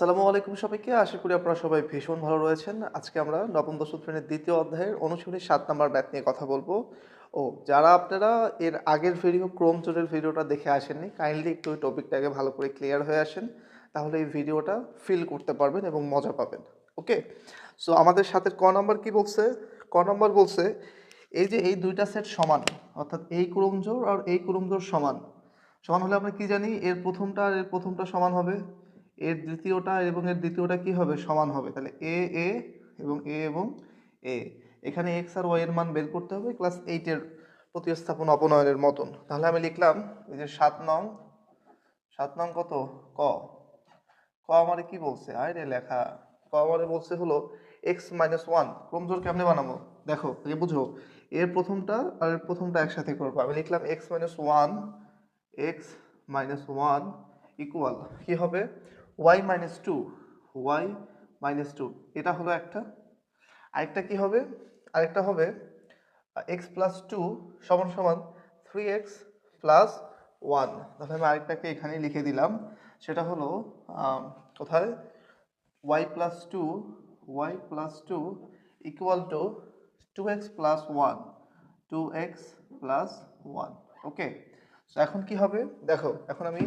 আসসালামু আলাইকুম সবাইকে। আশা করি আপনারা সবাই ভীষণ ভালো রয়েছেন। আজকে আমরা নবম দশম শ্রেণির দ্বিতীয় অধ্যায়ের অনুশীলনী সাত নম্বর ম্যাথ নিয়ে কথা বলব। ও, যারা আপনারা এর আগের ভিডিও, ক্রোম জোরের ভিডিওটা দেখে আসেননি কাইন্ডলি একটু ওই টপিকটাকে ভালো করে ক্লিয়ার হয়ে আসেন, তাহলে এই ভিডিওটা ফিল করতে পারবেন এবং মজা পাবেন। ওকে? সো আমাদের সাথে ক নম্বর কি বলছে? ক নম্বর বলছে, এই যে এই দুইটা সেট সমান, অর্থাৎ এই ক্রোমজোর আর এই ক্রোমজোর সমান সমান হলে আমরা কি জানি? এর প্রথমটা আর এর প্রথমটা সমান হবে। এর দ্বিতীয়টা এবং এর দ্বিতীয়টা কি হবে? সমান হবে। তাহলে এ এ এবং এ এবং এ এখানে এক্স আর ওয়াই এর মান বের করতে হবে ক্লাস এইটের প্রতিস্থাপন অপনয়নের মতন। তাহলে আমি লিখলাম, এই যে সাত নং সাত নং কত? ক। ক আমারে কি বলছে? আয় রে লেখা। ক আমারে বলছে হলো এক্স মাইনাস ওয়ান ক্রমজোর কেমনে বানাবো? দেখো এই বুঝো। এর প্রথমটা আর এর প্রথমটা একসাথে করব। আমি লিখলাম X minus one X minus one equal কী হবে? Y minus two Y minus two এটা হলো একটা। আরেকটা কি হবে? আরেকটা হবে এক্স প্লাস টু সমান সমান থ্রি এক্স প্লাস ওয়ান তাহলে আমি আরেকটাকে এখানে লিখে দিলাম। সেটা হলো কোথায়? Y plus two Y plus two equal to two X plus one two X plus one okay so এখন কি হবে? দেখো, এখন আমি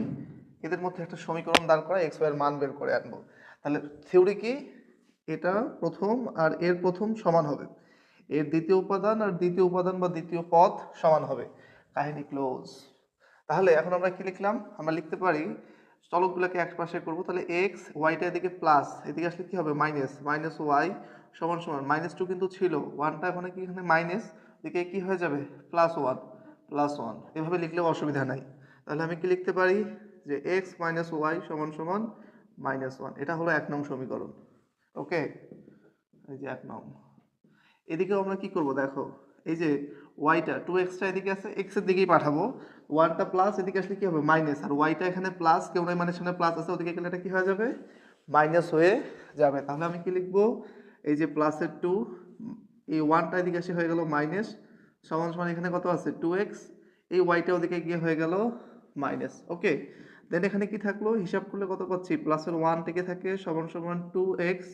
এদের মধ্যে একটা সমীকরণ দাঁড় করা এক্সের মান বের করে আনব। তাহলে থিওরি কি? এটা প্রথম আর এর প্রথম সমান হবে। এর দ্বিতীয় উপাদান আর দ্বিতীয় উপাদান বা দ্বিতীয় পথ সমান হবে। কাহিনী ক্লোজ তাহলে এখন আমরা কি লিখলাম? আমরা লিখতে পারি, চলকগুলোকে এক পাশে করব, তাহলে এক্স ওয়াইটা এদিকে প্লাস এদিকে আসলে কি হবে? মাইনাস মাইনাস ওয়াই সমান সমান। মাইনাস টু কিন্তু ছিল। ওয়ানটা এখন কি এখানে মাইনাস এদিকে কী হয়ে যাবে? প্লাস ওয়ান প্লাস ওয়ান এভাবে লিখলেও অসুবিধা নাই। তাহলে আমি কি লিখতে পারি? যে এক্স মাইনাস ওয়াই সমান সমান মাইনাস ওয়ান এটা হলো এক নং সমীকরণ। ওকে এই যে এক নং। এদিকেও আমরা কি করব? দেখো, এই যে ওয়াইটা টু এক্সটা এদিকে আছে এক্সের দিকেই পাঠাবো। ওয়ানটা প্লাস এদিকে আসলে কি হবে? মাইনাস আর ওয়াইটা এখানে প্লাস কেউ নাই মানে সামনে প্লাস আছে, ওদিকে গেলে এটা কি হয়ে যাবে? মাইনাস হয়ে যাবে। তাহলে আমি কি লিখব? এই যে প্লাসের টু এই ওয়ানটা এদিকে এসে হয়ে গেল মাইনাস সমান সমান এখানে কত আছে? টু এক্স এই ওয়াইটা ওদিকে গিয়ে হয়ে গেল মাইনাস ওকে দেন এখানে কি থাকল? হিসাব করলে কত পাচ্ছি? প্লাসের ওয়ান থেকে থাকে সমান সমান টু এক্স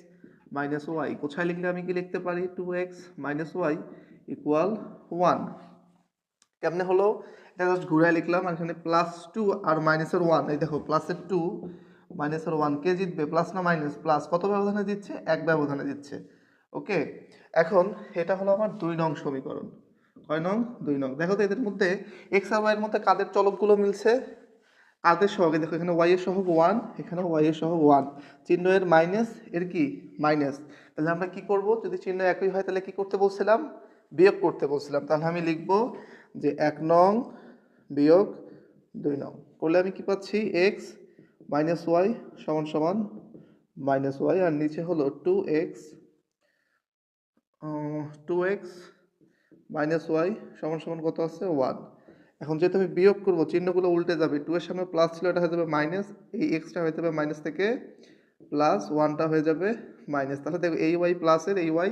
মাইনাস ওয়াই কোথায় লিখলে আমি কি লিখতে পারি? Two X minus Y equal one কেমনে হলো? এটা জাস্ট ঘুরে লিখলাম, আর এখানে প্লাস টু আর মাইনাসের ওয়ান এই দেখো প্লাসের টু মাইনাসের ওয়ান কে জিতবে? প্লাস না মাইনাস প্লাস কত ব্যবধানে দিচ্ছে? এক ব্যবধানে দিচ্ছে। ওকে এখন এটা হলো আমার দুই নং সমীকরণ। কয় নং? দুই নং। দেখো তো এদের মধ্যে এক্স আর ওয়াইয়ের মধ্যে কাদের চলকগুলো মিলছে? কাদের সহগে, দেখো এখানে ওয়াই এর সহগ ওয়ান এখানে ওয়াই এর সহগ ওয়ান চিহ্ন এর মাইনাস এর কি? মাইনাস তাহলে আমরা কি করব? যদি চিহ্ন একই হয়, তাহলে কি করতে বলছিলাম? বিয়োগ করতে বলছিলাম। তাহলে আমি লিখব যে এক নং বিয়োগ দুই নং। করলে আমি কি পাচ্ছি? এক্স মাইনাস ওয়াই সমান সমান মাইনাস ওয়াই আর নিচে হলো two X two X minus Y সমান সমান কত আছে? ওয়ান এখন যেহেতু আমি বিয়োগ করব, চিহ্নগুলো উল্টে যাবে। টু এর সামনে প্লাস ছিল, এটা হয়ে যাবে মাইনাস এই এক্সটা হয়ে যাবে মাইনাস থেকে প্লাস ওয়ানটা হয়ে যাবে মাইনাস তাহলে দেখো এই ওয়াই প্লাসের এই ওয়াই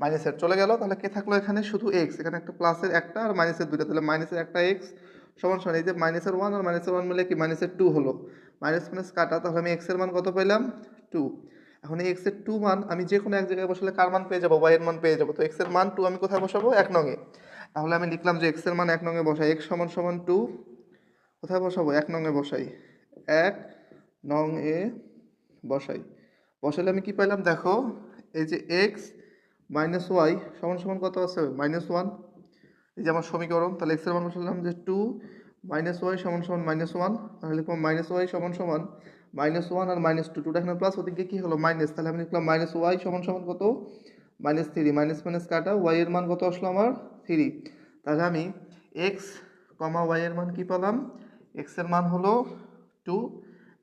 মাইনাসের চলে গেল, তাহলে কে থাকল এখানে? শুধু এক্স এখানে একটা প্লাসের একটা আর মাইনাসের দুইটা। তাহলে মাইনাসের একটা এক্স সমান সমান, এই যে মাইনাসের ওয়ান আর মাইনাসের ওয়ান মিলে কি মাইনাসের টু হলো। মাইনাস মাইনাস কাটা, তাহলে আমি এক্সের মান কত পেলাম? টু এখন এই এক্সের টু মান আমি যে কোনো এক জায়গায় বসালে কার মান পেয়ে যাব? ওয়াই এর মান পেয়ে যাব। তো এক্সের মান টু আমি কোথায় বসাবো? এক নঙে তাহলে আমি লিখলাম যে এক্সের মান এক নঙে বসাই। এক্স সমান সমান টু কোথায় বসাবো? এক নঙে বসাই। এক নং এ বসাই। বসালে আমি কি পাইলাম? দেখো, এই যে এক্স মাইনাস ওয়াই সমান সমান কত আছে? মাইনাস ওয়ান এই যে আমার সমীকরণ, তাহলে এক্সের মান বসালাম যে টু মাইনাস ওয়াই সমান সমান মাইনাস ওয়ান তাহলে লিখলাম মাইনাস ওয়াই সমান সমান মাইনাস ওয়ান আর মাইনাস টু টুটা এখানে প্লাস ওদিকে কী হলো? মাইনাস তাহলে আমি লিখলাম মাইনাস ওয়াই সমান সমান কত? মাইনাস থ্রি মাইনাস মাইনাস কাটা। ওয়াই এর মান কত আসলো আমার? থ্রি। তাহলে আমি এক্স কমা ওয়াই এর মান কি পেলাম? এক্সের মান হলো টু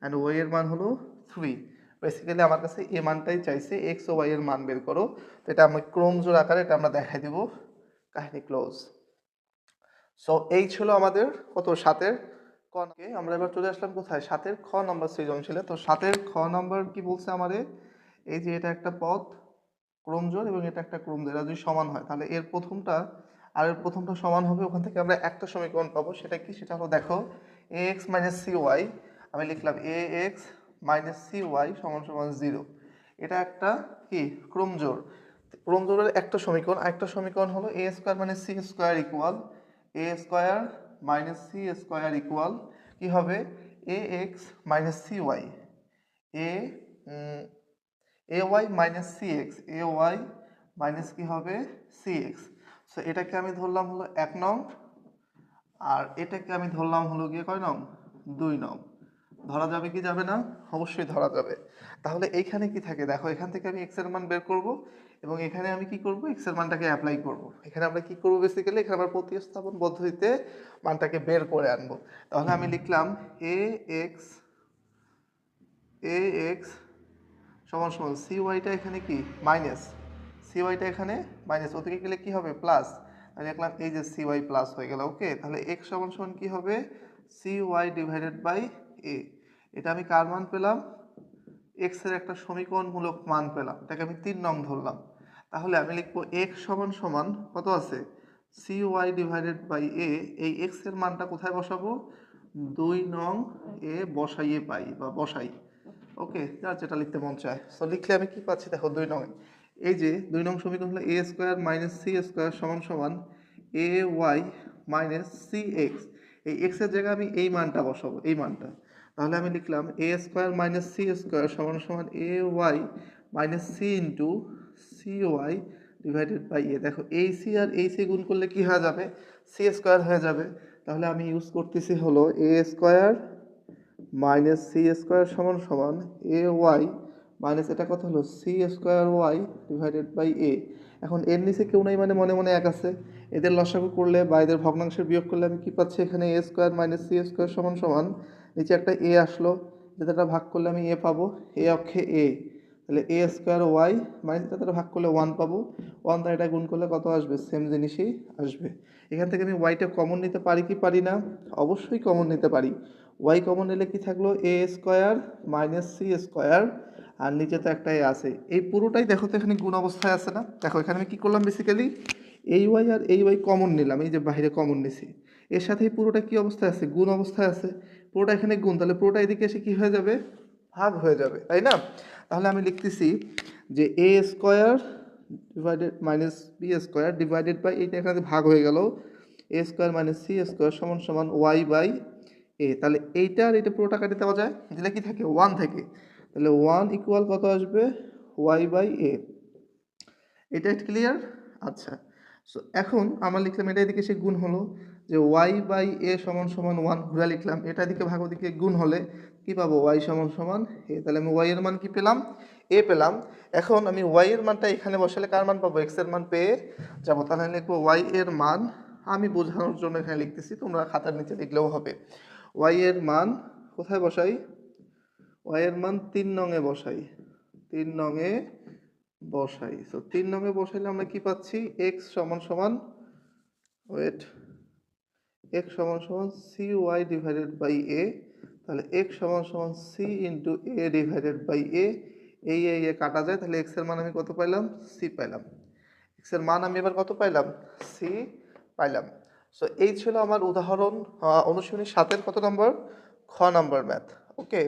অ্যান্ড ওয়াই এর মান হলো থ্রি বেসিক্যালি আমার কাছে এ মানটাই চাইছে এক্স ও ওয়াই এর মান বের করো। তো এটা আমি ক্রোমজোর আকারে এটা আমরা দেখাই দিব কাহিনী ক্লোজ সো এই ছিল আমাদের কত? সাতের কনকে আমরা এবার চলে আসলাম কোথায়? সাতের খ নম্বর সৃজনশীলে। তো সাতের খ নম্বর কি বলছে আমাদের এই যে এটা একটা পথ ক্রমজোর এবং এটা একটা ক্রমজোর যদি সমান হয়। তাহলে এর প্রথমটা আর প্রথমটা সমান হবে, ওখান থেকে আমরা একটা সমীকরণ পাবো। সেটা কি? সেটা হলো দেখো A X minus C Y আমি লিখলাম A X minus C Y সমান সমান জিরো এটা একটা কি? ক্রমজোর ক্রমজোরের একটা সমীকরণ, আরেকটা সমীকরণ হলো এ স্কোয়ার মানে C square equal A square minus C square equal কি হবে? A X minus C Y A A Y minus C X A Y minus কি হবে? সি এক্স সো এটাকে আমি ধরলাম হলো এক নং, আর এটাকে আমি ধরলাম হলো গিয়ে কয় নং? দুই নং। ধরা যাবে কি যাবে না? অবশ্যই ধরা যাবে। তাহলে এইখানে কি থাকে? দেখো, এখান থেকে আমি এক্সের মান বের করব, এবং এখানে আমি কি করব? এক্সের মানটাকে অ্যাপ্লাই করব। এখানে আমরা কি করব বেসিক্যালি এখানে আমরা প্রতিস্থাপন পদ্ধতিতে মানটাকে বের করে আনব। তাহলে আমি লিখলাম এ এক্স এ এক্স সমান সমান সি ওয়াইটা এখানে কি? মাইনাস সি ওয়াইটা এখানে মাইনাস ওদিকে গেলে কি হবে? প্লাস আমি দেখলাম এই যে সি ওয়াই প্লাস হয়ে গেল ওকে তাহলে এক্স সমান সমান কি হবে? C Y divided by A এটা আমি কার মান পেলাম? এক্সের একটা সমীকরণমূলক মান পেলাম। এটাকে আমি তিন নং ধরলাম। তাহলে আমি লিখব এক্স সমান সমান কত আছে? C Y divided by A এই এক্সের মানটা কোথায় বসাবো? দুই নং এ বসাইয়ে পাই বা বসাই। ওকে যার যেটা লিখতে মন চায়। সো লিখলে আমি কি পাচ্ছি? দেখো দুই নং এই যে দুই নং সমীকরণ হলো A square minus C square সমান সমান A Y minus C X এই এক্সের জায়গায় আমি এই মানটা বসাবো, এই মানটা। তাহলে আমি লিখলাম A square minus C square সমান সমান A Y minus C into C Y divided by A দেখো, এই সি আর এই সি গুণ করলে কি হয়ে যাবে? সি স্কোয়ার হয়ে যাবে। তাহলে আমি ইউজ করতেছি হলো A square minus C square সমান সমান এ ওয়াই মাইনাস এটা কত হলো? C square Y divided by A এখন এর নিচে কেউ নাই মানে মনে মনে এক আছে। এদের লসাগু করলে বা এদের ভগ্নাংশের বিয়োগ করলে আমি কি পাচ্ছি? এখানে A square minus C square সমান সমান নিচে একটা এ আসলো। যেটা ভাগ করলে আমি এ পাবো। এ অক্ষে এ তাহলে এ স্কোয়ার ওয়াই মাইনাস এটা ভাগ করলে ওয়ান পাবো। ওয়ান দ্বারা এটা গুণ করলে কত আসবে? সেম জিনিসই আসবে। এখান থেকে আমি ওয়াইটা কমন নিতে পারি কি পারি না? অবশ্যই কমন নিতে পারি। ওয়াই কমন নিলে কি থাকল? A square minus C square আর নিচে তো একটাই আছে। এই পুরোটাই দেখো তো এখানে গুণ অবস্থায় আছে না? দেখো, এখানে আমি কী করলাম বেসিক্যালি এই ওয়াই আর এই ওয়াই কমন নিলাম, এই যে বাইরে কমন নিছি। এর সাথে এই পুরোটা কী অবস্থায় আছে? গুণ অবস্থায় আছে। পুরোটা এখানে গুণ, তাহলে পুরোটা এদিকে এসে কী হয়ে যাবে? ভাগ হয়ে যাবে, তাই না? তাহলে আমি লিখতেছি যে A square divided minus B square divided by এইটা এখানে ভাগ হয়ে গেল A square minus C square সমান সমান ওয়াই বাই এ তাহলে এইটা আর এটা পুরোটা কাটে দেওয়া যায়। দিলে কি থাকে? ওয়ান থাকে। তাহলে ওয়ান ইকুয়াল কত আসবে? ওয়াই বাই এ এটা ক্লিয়ার আচ্ছা। সো এখন আমরা লিখলাম এটা এদিকে সে গুণ হলো, যে ওয়াই বাই এ সমান সমান ওয়ান ঘুরে লিখলাম। এটা দিকে ভাগ ওদিকে গুণ হলে কি পাবো? ওয়াই সমান সমান এ তাহলে আমি ওয়াই এর মান কি পেলাম? এ পেলাম। এখন আমি ওয়াই এর মানটা এখানে বসালে কার মান পাবো? এক্সের মান পেয়ে যাব। তাহলে লিখব ওয়াই এর মান, আমি বোঝানোর জন্য এখানে লিখতেছি, তোমরা খাতার নিচে লিখলেও হবে। ওয়াই এর মান কোথায় বসাই? ওয়াই এর মান তিন নঙে বসাই। তিন নঙে বসাই। সো তিন নঙে বসাইলে আমরা কি পাচ্ছি? এক্স সমান সমান ওয়েট এক্স সমান সমান C Y divided by A তাহলে এক্স সমান সমান C into A divided by A এই এই এ কাটা যায়, তাহলে এক্সের মান আমি কত পাইলাম? সি পাইলাম। এক্সের মান আমি এবার কত পাইলাম? সি পাইলাম। সো এই ছিল আমার উদাহরণ অনুশীলনী সাতের কত নম্বর? খ নম্বর ম্যাথ ওকে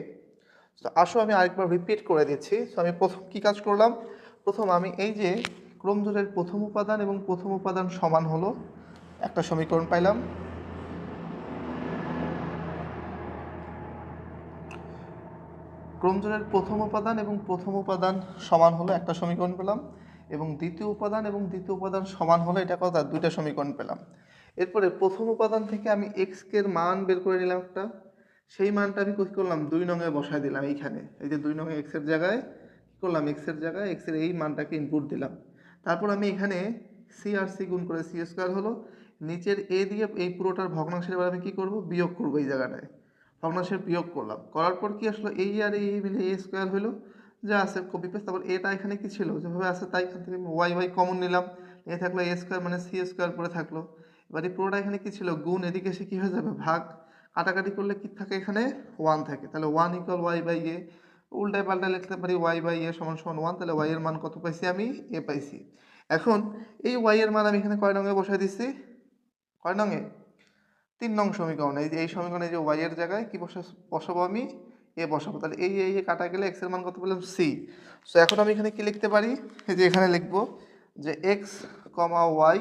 তো আসো, আমি আরেকবার রিপিট করে দিচ্ছি। সো আমি প্রথম কি কাজ করলাম? প্রথম আমি এই যে ক্রমজোরের প্রথম উপাদান এবং প্রথম উপাদান সমান হলো, একটা সমীকরণ পাইলাম। ক্রমজোরের প্রথম উপাদান এবং প্রথম উপাদান সমান হলো, একটা সমীকরণ পেলাম। এবং দ্বিতীয় উপাদান এবং দ্বিতীয় উপাদান সমান হলো, এটা কথা, দুইটা সমীকরণ পেলাম। এরপরে প্রথম উপাদান থেকে আমি এক্সকের মান বের করে নিলাম একটা। সেই মানটা আমি কি করলাম? দুই নঙে বসায় দিলাম এইখানে। এই যে দুই নঙে এক্সের জায়গায় কি করলাম? এক্সের জায়গায় এক্সের এই মানটাকে ইনপুট দিলাম। তারপর আমি এখানে সি আর সি গুণ করে সি স্কোয়ার হলো। নিচের এ দিয়ে এই পুরোটার ভগ্নাংশের এবার আমি কী করব? বিয়োগ করব এই জায়গাটায়। ভগ্নাংশের বিয়োগ করলাম। করার পর কি আসলো? এই আর এই মিলে এ স্কোয়ার হলো। যা আছে কপি পেস্ট তারপর এটা এখানে কি ছিল? যেভাবে আছে তাই এখান থেকে ওয়াই ওয়াই কমন নিলাম। এ থাকল এ স্কোয়ার মানে সি স্কোয়ার পরে থাকল। এবার এই পুরোটা এখানে কি ছিল? গুণ। এদিকে এসে কী হয়ে যাবে? ভাগ। কাটাকাটি করলে কি থাকে এখানে? ওয়ান থাকে। তাহলে one equal Y by A উল্টায় পাল্টায় লিখতে পারি ওয়াই বাই এ সমান সমান ওয়ান তাহলে ওয়াই এর মান কত পাইছি আমি? এ পাইছি। এখন এই ওয়াই এর মান আমি এখানে কয় নঙে বসাই দিচ্ছি কয় নঙে তিন নং সমীকরণ। এই যে, এই সমীকরণে যে ওয়াই এর জায়গায় কি বসা, বসাবো আমি? এ বসাবো। তাহলে এই এই কাটা গেলে এক্সের মান কত পেলাম? সি সো এখন আমি এখানে কি লিখতে পারি? এই যে, এখানে লিখব যে এক্স কমা ওয়াই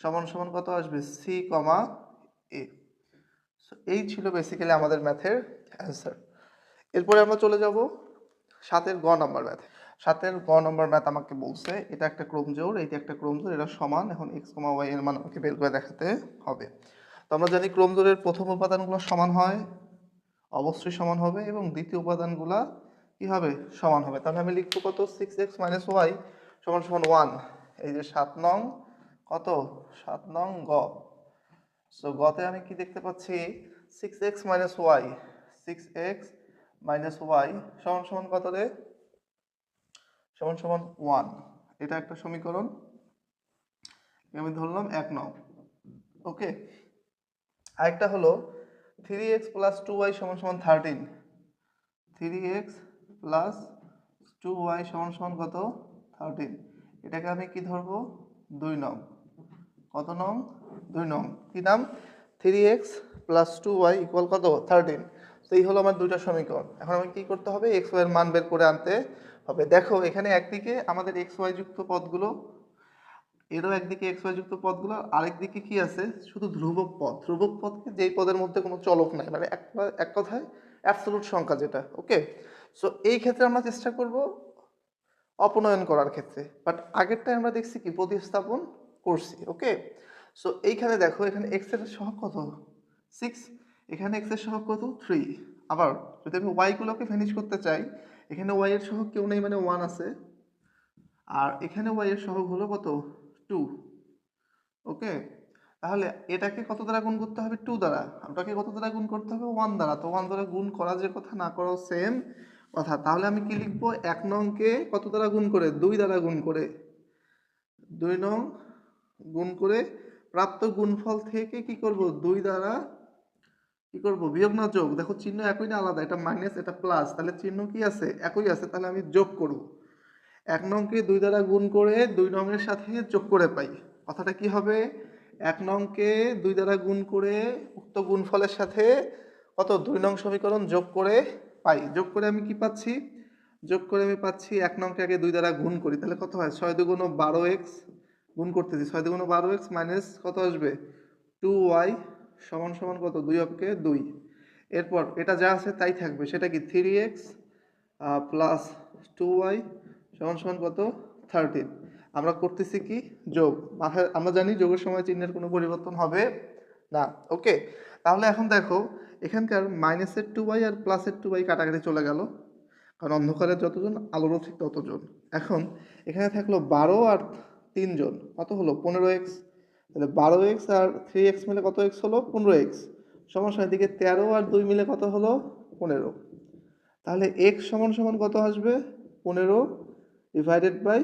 সমান সমান কত আসবে? সি কমা এ এই ছিল বেসিক্যালি আমাদের ম্যাথের অ্যান্সার এরপরে আমরা চলে যাব সাতের গ নাম্বার ম্যাথ সাতের গ নম্বর ম্যাথ আমাকে বলছে, এটা একটা ক্রোমজোর এটা একটা ক্রোমজোর এটা সমান, এখন এক্স কমা ওয়াই এর মান আমাকে বের করে দেখাতে হবে। তো আমরা জানি ক্রোমজোরের প্রথম উপাদানগুলো সমান হয়, অবশ্যই সমান হবে, এবং দ্বিতীয় উপাদানগুলা কি হবে? সমান হবে। তাহলে আমি লিখব কত? সিক্স এক্স মাইনাস ওয়াই সমান সমান ওয়ান এই যে সাত নং, কত? সাত নং গ। সো গতে আমি কি দেখতে পাচ্ছি? Six X minus Y six X minus Y সমান সমান কত রে? সমান সমান ওয়ান এটা একটা সমীকরণ। আমি ধরলাম এক নং। ওকে? আরেকটা হলো three X plus two Y সমান সমান thirteen three X plus two Y সমান সমান কত? থার্টিন এটাকে আমি কি ধরবো? দুই নং। কত নং? দুই নং। কি নাম? Three X plus two Y equal কত? থার্টিন তো এই হলো আমার দুইটা সমীকরণ। এখন আমি কি করতে হবে? এক্স ওয়াই এর মান বের করে আনতে হবে। দেখো, এখানে একদিকে আমাদের এক্স ওয়াই যুক্ত পদগুলো, এরও একদিকে এক্স ওয়াই যুক্ত পদগুলো আরেক দিকে কি আছে? শুধু ধ্রুবক পদ। ধ্রুবক পদকে যেই পদের মধ্যে কোনো চলক নাই মানে এক এক কথায় অ্যাবসলুট সংখ্যা যেটা ওকে সো এই ক্ষেত্রে আমরা চেষ্টা করব অপনয়ন করার ক্ষেত্রে। বাট আগেরটায় আমরা দেখছি কি? প্রতিস্থাপন করছি ওকে সো এইখানে দেখো, এখানে এক্সের সহগ কত? সিক্স এখানে এক্সের সহগ কত? থ্রি আবার, যদি আমি ওয়াইগুলোকে ফিনিশ করতে চাই, এখানে ওয়াই এর সহগ কেউ নেই মানে ওয়ান আছে। আর এখানে ওয়াই এর সহগ হলো কত? টু ওকে তাহলে এটাকে কত দ্বারা গুণ করতে হবে? টু দ্বারা। ওটাকে কত দ্বারা গুণ করতে হবে? ওয়ান দ্বারা। তো ওয়ান দ্বারা গুণ করা যে কথা, না করাও সেম কথা। তাহলে আমি কি লিখব? এক নংকে কত দ্বারা গুণ করে? দুই দ্বারা গুণ করে। দুই নং গুণ করে প্রাপ্ত গুণফল থেকে কি করব? দুই দ্বারা কি করব? বিয়োগ না যোগ দেখো, চিহ্ন একই না আলাদা? এটা মাইনাস এটা প্লাস তাহলে চিহ্ন কি আছে? একই আছে। তাহলে আমি যোগ করব। এক নংকে দুই দ্বারা গুণ করে দুই নংয়ের সাথে যোগ করে পাই। কথাটা কি হবে? এক নংকে দুই দ্বারা গুণ করে উক্ত গুণফলের সাথে কত? দুই নং সমীকরণ যোগ করে পাই। যোগ করে আমি কি পাচ্ছি? যোগ করে আমি পাচ্ছি এক নংকে আগে দুই দ্বারা গুণ করি। তাহলে কত হয়? ছয় দুগুণ বারো এক্স গুণ করতেছি ছয় দুগুণ বারো এক্স মাইনাস কত আসবে? টু ওয়াই সমান সমান কত? দুই অপকে দুই। এরপর এটা যা আছে তাই থাকবে। সেটা কি? Three X plus two Y সমান সমান কত? থার্টিন। আমরা করতেছি কি? যোগ। মাথায় আমরা জানি যোগের সময় চিহ্নের কোনো পরিবর্তন হবে না। ওকে? তাহলে এখন দেখো, এখানকার মাইনাসের টু ওয়াই আর প্লাসের টু ওয়াই কাটাকাটি চলে গেল। কারণ অন্ধকারের যতজন, আলোরও ঠিক ততজন। এখন এখানে থাকল বারো আর তিনজন। কত হলো? পনেরো এক্স তাহলে বারো এক্স আর থ্রি এক্স মিলে কত এক্স হলো? পনেরো এক্স সমস্যা এদিকে তেরো আর দুই মিলে কত হলো? পনেরো। তাহলে এক্স সমান সমান কত আসবে? পনেরো ডিভাইডেড বাই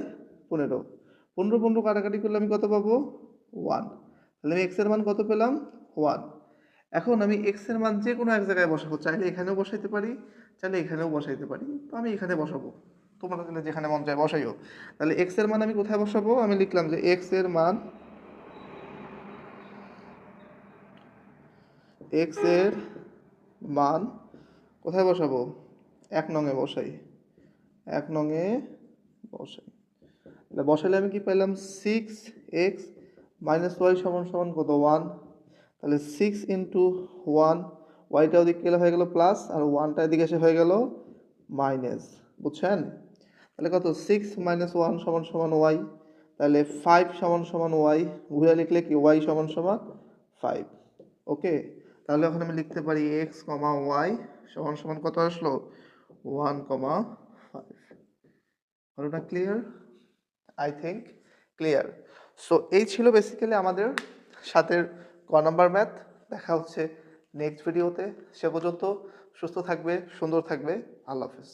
পনেরো। পনেরো পনেরো কাটাকাটি করলে আমি কত পাবো? ওয়ান তাহলে আমি এক্সের মান কত পেলাম? ওয়ান এখন আমি এক্সের মান যে কোনো এক জায়গায় বসাবো। চাইলে এখানেও বসাইতে পারি, চাইলে এখানেও বসাইতে পারি। তো আমি এখানে বসাবো। তোমরা তাহলে যেখানে মন চায় বসাইও। তাহলে এক্সের মান আমি কোথায় বসাবো? আমি লিখলাম যে এক্সের মান এক্সের মান কোথায় বসাবো? এক নঙে বসাই। এক নঙে বসাই। তাহলে বসালে আমি কি পেলাম সিক্স এক্স মাইনাস ওয়াই সমান সমান কত? ওয়ান তাহলে সিক্স ইন্টু ওয়ান ওয়াইটা ওদিকে গেলে হয়ে গেল প্লাস আর ওয়ানটা এদিকে এসে হয়ে গেল মাইনাস বুঝছেন? তাহলে কত? সিক্স মাইনাস ওয়ান সমান সমান ওয়াই তাহলে ফাইভ সমান সমান ওয়াই ঘুরে লিখলে কি? ওয়াই সমান সমান ফাইভ ওকে তাহলে এখন আমি লিখতে পারি এক্স কমা ওয়াই সমান সমান কত আসলো? One comma five clear I think clear so এই ছিল বেসিক্যালি আমাদের সাথের ক নাম্বার ম্যাথ দেখা হচ্ছে নেক্সট ভিডিওতে সে পর্যন্ত সুস্থ থাকবে, সুন্দর থাকবে। আল্লাহ হাফিজ।